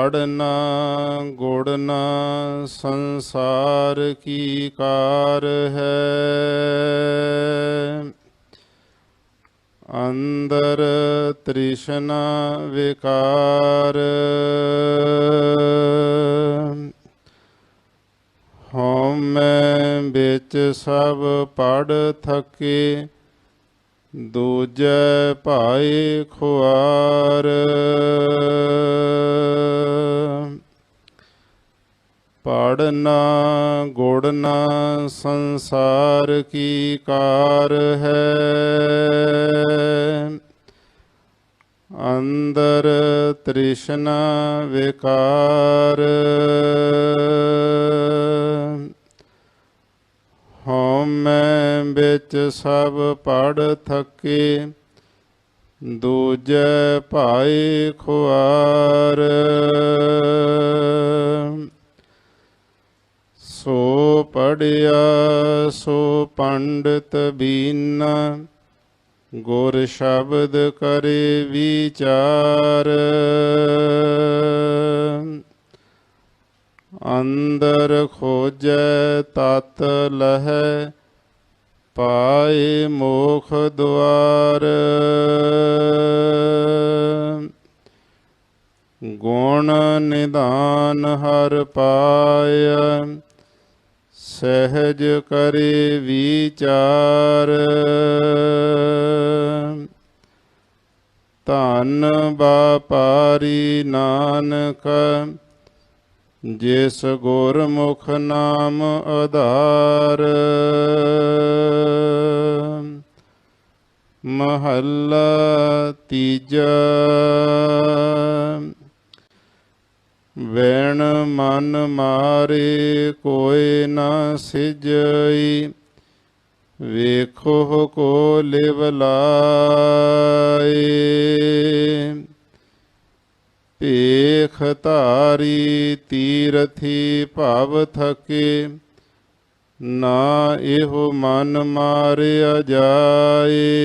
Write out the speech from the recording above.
ਪੜਨਾ ਗੁੜਨਾ ਸੰਸਾਰ ਕੀ ਕਾਰ ਹੈ? ਅੰਦਰ ਤ੍ਰਿਸ਼ਨਾ ਵਿਕਾਰ। ਹਉਮੈ ਵਿੱਚ ਸਭ ਪੜ ਥਕੇ, ਦੂਜੈ ਭਾਈ ਖੁਆਰ। ਗੁੜ ਨਾ ਸੰਸਾਰ ਕੀ ਕਾਰ ਹੈ। ਅੰਦਰ ਤ੍ਰਿਸ਼ਨਾ ਵਿਕਾਰ। ਹਉਮੈ ਵਿੱਚ ਸਭ ਪੜ ਥਕੇ, ਦੂਜੇ ਭਾਈ ਖੁਆਰ। ਪੜਿਆ ਸੋ ਪੰਡਤ ਬੀਨਾ, ਗੁਰ ਸ਼ਬਦ ਕਰੇ ਵਿਚਾਰ। ਅੰਦਰ ਖੋਜੈ ਤਤ ਲਹੈ, ਪਾਏ ਮੋਖ ਦੁਆਰ। ਗੁਣ ਨਿਦਾਨ ਹਰ ਪਾਇਆ ਸਹਿਜ ਕਰੇ ਵਿਚਾਰ। ਧਨ ਬਾਪਾਰੀ ਨਾਨਕ ਜਿਸ ਗੁਰਮੁਖ ਨਾਮ ਆਧਾਰ। ਮਹੱਲਾ ਤੀਜਾ। ਵੈਣ ਮਨ ਮਾਰੇ ਕੋਇ ਨਾ ਸਿਜਈ। ਵੇਖੋ ਕੋ ਲਿਵ ਲਾਏ। ਭੇਖ ਧਾਰੀ ਤੀਰਥੀ ਭਵ ਥਕੇ। ਨਾ ਇਹੋ ਮਨ ਮਾਰਿਆ ਜਾਏ।